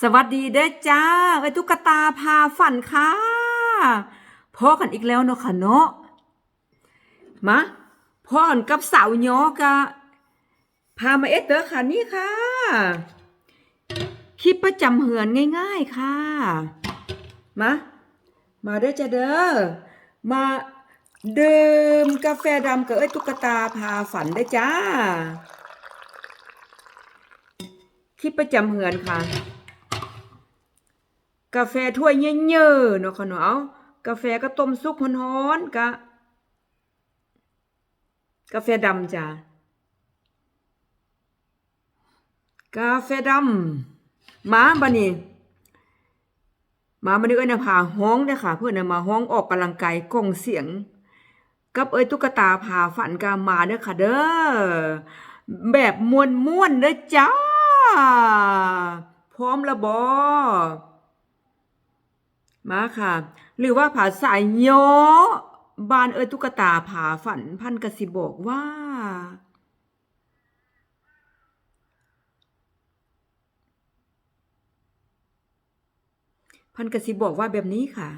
สวัสดีเด้อจ้าไอ้ตุ๊กตาพาฝันค่ะพ่อกันอีกแล้วเนาะค่ะเนาะมาพ่อกันกับสาวยอกะพามาเอสเตอร์ค่ะนี่ค่ะคลิปประจำเหือนง่ายๆค่ะมามาเด้อจ้าเด้อมาดื่มกาแฟดำกับไอ้ตุ๊กตาพาฝันได้จ้าคลิปประจำเหือนค่ะ กาแฟถ้วยเยอะๆเนาะค่ะเนาะเอากาแฟก็ต้มซุปฮ้อนๆกะกาแฟดำจ้ะกาแฟดำมาบันี้มาบัดนี้เอ้ยนะพาฮ้องเด้ค่ะ เพื่อนน่ะมาฮ้องออกกำลังกายกล้องเสียง กับเอ้ยตุ๊กตาพาฝันกามาเด้อค่ะเด้อแบบม่วนๆเด้อจ้า พร้อมละบ่ มาค่ะ หรือว่าภาษาโยบานเอ้ยตุ๊กตาผาฝันพันกสิบอกว่า พันกสิบอกว่าแบบนี้ค่ะ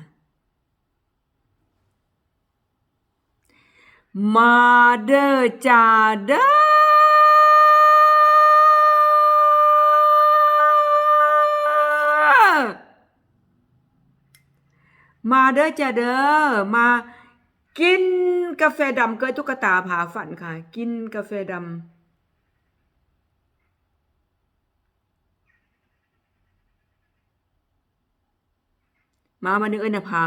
มาเด้อจ้าเด้อ มาเด้อจ้าเด้อมากินกาแฟดำเกยตุ๊กตาผาฝันค่ะ กินกาแฟดำมามานึกเอ้ยนะพา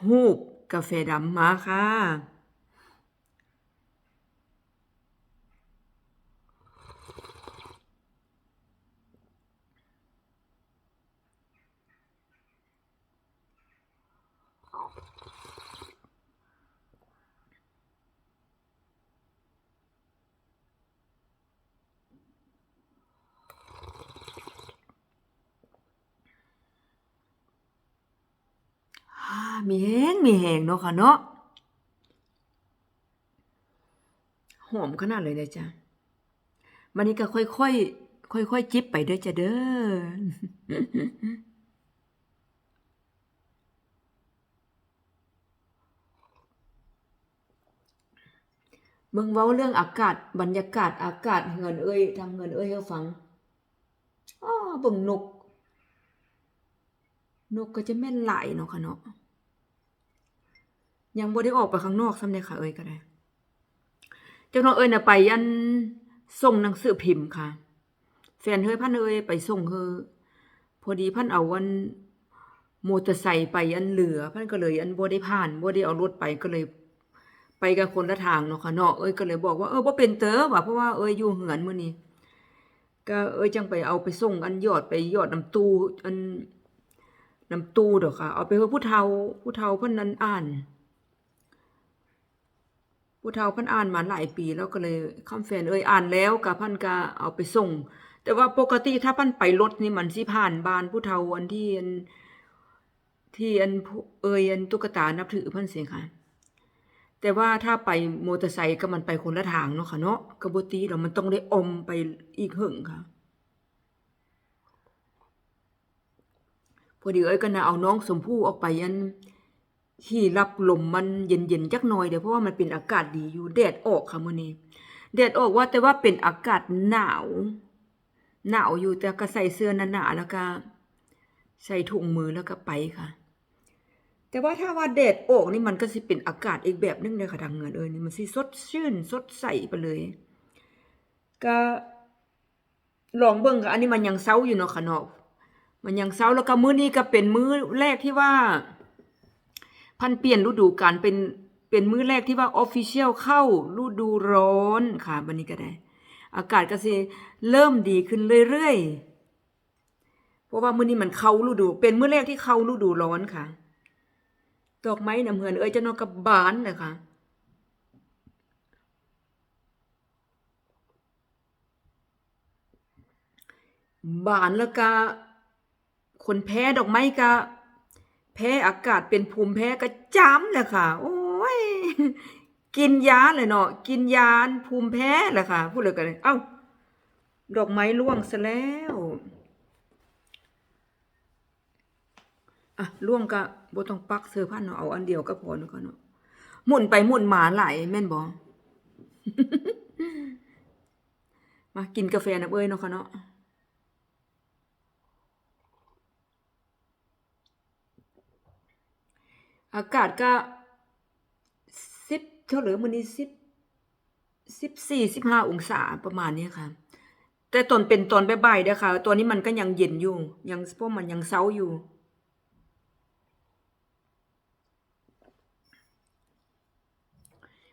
ฮูบกาแฟดำมาค่ะ อ่า มีแหงมีแหงเนาะค่ะเนาะหอมขนาดเลยนะจ๊ะมันนี้ก็ค่อยๆค่อยๆจิบไปเด้อจ้ะเด้อเบิ่งเว้าเรื่องอากาศบรรยากาศอากาศเหือนเอ้ยทำเงินเอ้ยให้ฟังอ้อเบิ่งนก นกก็จะแม่นหลายเนาะค่ะเนาะ ยังบ่ได้ออกไปข้างนอกซ้ำเลยค่ะเอ้ยก็ได้เจ้าน้องเอ้ยน่ะไปอันส่งหนังสือพิมพ์ค่ะ แฟนเฮ้ยพันเอ้ยไปส่งเฮอพอดีพันเอาอันมอเตอร์ไซค์ไปอันเหลือพันก็เลยอันบ่ได้ผ่านบ่ได้เอารถไปก็เลย ไปกันคนละทางเนาะค่ะเนาะเอ้ยก็เลยบอกว่าเออบ่เป็นเตอว่ะเพราะว่าเอ้ยอยู่เหือนมื้อนี้ก็เอ้ยจังไปเอาไปส่งอันยอดไปยอดน้ำตู้อันน้ำตู้ดอกค่ะ เอาไปให้ผู้เฒ่าผู้เฒ่าเพิ่นนั้นอ่าน ผู้เฒ่าพิ่นอ่านมาหลายปีแล้วก็เลยคำแฟนเอ้ยอ่านแล้วก็เพิ่นก็เอาไปส่ง แต่ว่าปกติถ้าพิ่นไปรถนี่มันสิผ่านบ้านผู้เฒ่าอันที่อันที่อันเอ้ยอันตุ๊กตานับถือพิ่นสิค่ะแต่ว่าถ้าไปมอเตอร์ไซค์ก็มันไปคนละทางเนาะค่ะเนาะก็บ่ตีดอกมันต้องได้อมไปอีกหึงค่ะ พอดีเอ้ยก็น่ะเอาน้องสมพู่ออกไปอัน ที่รับลมมันเย็นๆจักหน่อยเดี๋ยวเพราะว่ามันเป็นอากาศดีอยู่แดดออกค่ะมื้อนี้แดดออกว่าแต่ว่าเป็นอากาศหนาว หนาวอยู่แต่ก็ใส่เสื้อหนาๆแล้วก็ใส่ถุงมือแล้วก็ไปค่ะ แต่ว่าถ้าว่าแดดออกนี่มันก็สิเป็นอากาศอีกแบบนึงเลยค่ะทางเงินเอ้ยนี่มันสิสดชื่นสดใสไปเลย ก็ลองเบิ่งค่ะอันนี้มันยังเซาอยู่เนาะค่ะเนาะมันยังเช้าแล้วก็มื้อนี้ก็เป็นมื้อแรกที่ว่า พันเปลี่ยนฤดูกาลเป็นเป็นมื้อแรกที่ว่าออฟฟิเชียลเข้าฤดูร้อนค่ะบัดนี้ก็ได้ อากาศก็สิเริ่มดีขึ้นเรื่อยๆ เพราะว่ามื้อนี้มันเข้าฤดู เป็นมื้อแรกที่เข้าฤดูร้อนค่ะ ดอกไม้น้ำเหือนเอ้ยจะนอนกับบานนะคะบานแล้วก็คนแพ้ดอกไม้ก็ แพ้อากาศเป็นภูมิแพ้ก็จ้ำเลยค่ะ โอ้ย กินยาเลยเนาะกินยาภูมิแพ้แหละค่ะ พูดเลยกันเลยเอ้า ดอกไม้ร่วงซะแล้วอะล่วงก็บ่ต้องปักเสื้อผ้าเนาะเอาอันเดียวก็พอเนาะค่ะเนาะหมุนไปหมุนมาไหลแม่นบ่มากินกาแฟน้ำเอ้ยเนาะค่ะเนาะ อากาศก็สิบเท่าหลือมื้อนี้สิบสิบสี่สิบห้าองศาประมาณนี้ค่ะ แต่ตอนเป็นตอนบ่ายๆเด้อค่ะ ตัวนี้มันก็ยังเย็นอยู่ ยังพราะมันยังเซาอยู่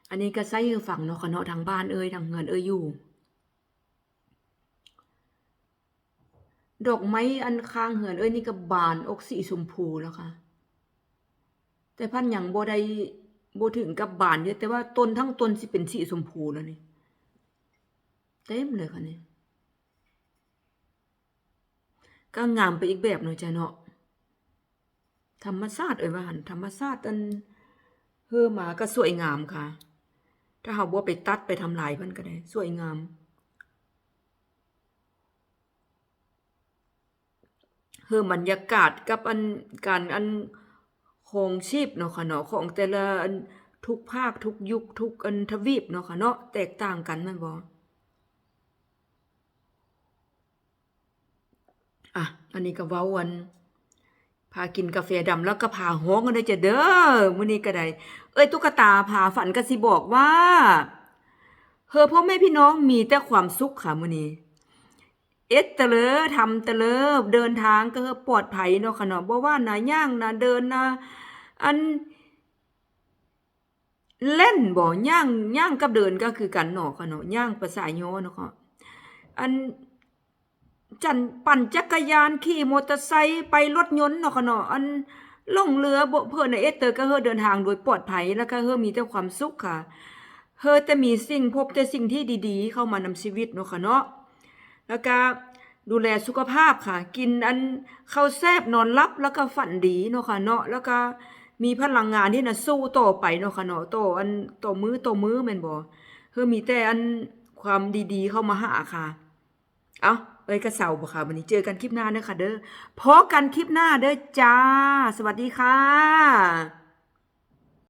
อันนี้ก็ใส่ฝั่งเนาะค่ะเนาะทางบ้านเอ้ยทางเงินเอ้ยอยู่ ดอกไม้อันข้างเหือนเอ้ยนี่ก็บานออกสีชมพูแล้วค่ะ แต่พันธุ์หยังบ่ได้บ่ถึงกับบานเยอะแต่ว่าต้นทั้งต้นสิเป็นสีชมพูแล้วนี่เต็มเลยค่ะนี่ก็งามไปอีกแบบหน่อยจ้ะเนาะธรรมชาติเอ้ยว่าหันธรรมชาติอันเฮือมาก็สวยงามค่ะ ถ้าเฮาบ่ไปตัดไปทำลายเพิ่นก็ได้ สวยงามเฮือบรรยากาศกับอันการอัน ของชีพเนาะค่ะเนาะของแต่ละทุกภาคทุกยุคทุกอันทวีปเนาะค่ะเนาะแตกต่างกันม่นบ่อะอันนี้ก็เว้าวันพากินกาแฟดำแล้วก็พาฮ้องกันได้จะเด้อมื้อนี้ก็ได้เอ้ยตุ๊กตาพาฝันก็สิบอกว่าเฮอพ่อแม่พี่น้องมีแต่ความสุขค่ะมื้อนี้ เอ็ดเตลอทำเตลอเดินทางก็ปลอดภัยเนาะค่ะเนาะบ่ว่านะย่างนะเดินนะอัน เล่นบ่ย่างย่างกับเดินก็คือกันเนาะค่ะเนาะย่างภาษาย่อเนาะค่ะอันจันปั่นจักรยานขี่มอเตอร์ไซค์ไปรถยนต์เนาะค่ะเนาะอันล่องเรือบ่เพิ่นน่ะเอ็ดเตอร์ก็เฮอเดินทางโดยปลอดภัยแล้วก็เฮอมีแต่ความสุขค่ะเฮอแต่มีสิ่งพบแต่สิ่งที่ดี ๆ เข้ามานำชีวิตเนาะค่ะเนาะ แล้วก็ดูแลสุขภาพค่ะ กินอันข้าวแซบนอนหลับแล้วก็ฝันดีเนาะค่ะเนาะแล้วก็มีพลังงานที่น่ะสู้ต่อไปเนาะค่ะเนาะต่ออันต่อมือต่อมือแม่นบ่เฮือมีแต่อันความดีๆเข้ามาหาค่ะ เอ้าเอ้ยกระเสาบ่ค่ะวันนี้เจอกันคลิปหน้าเด้อค่ะ เด้อพอกันคลิปหน้าเด้อจ้า สวัสดีค่ะ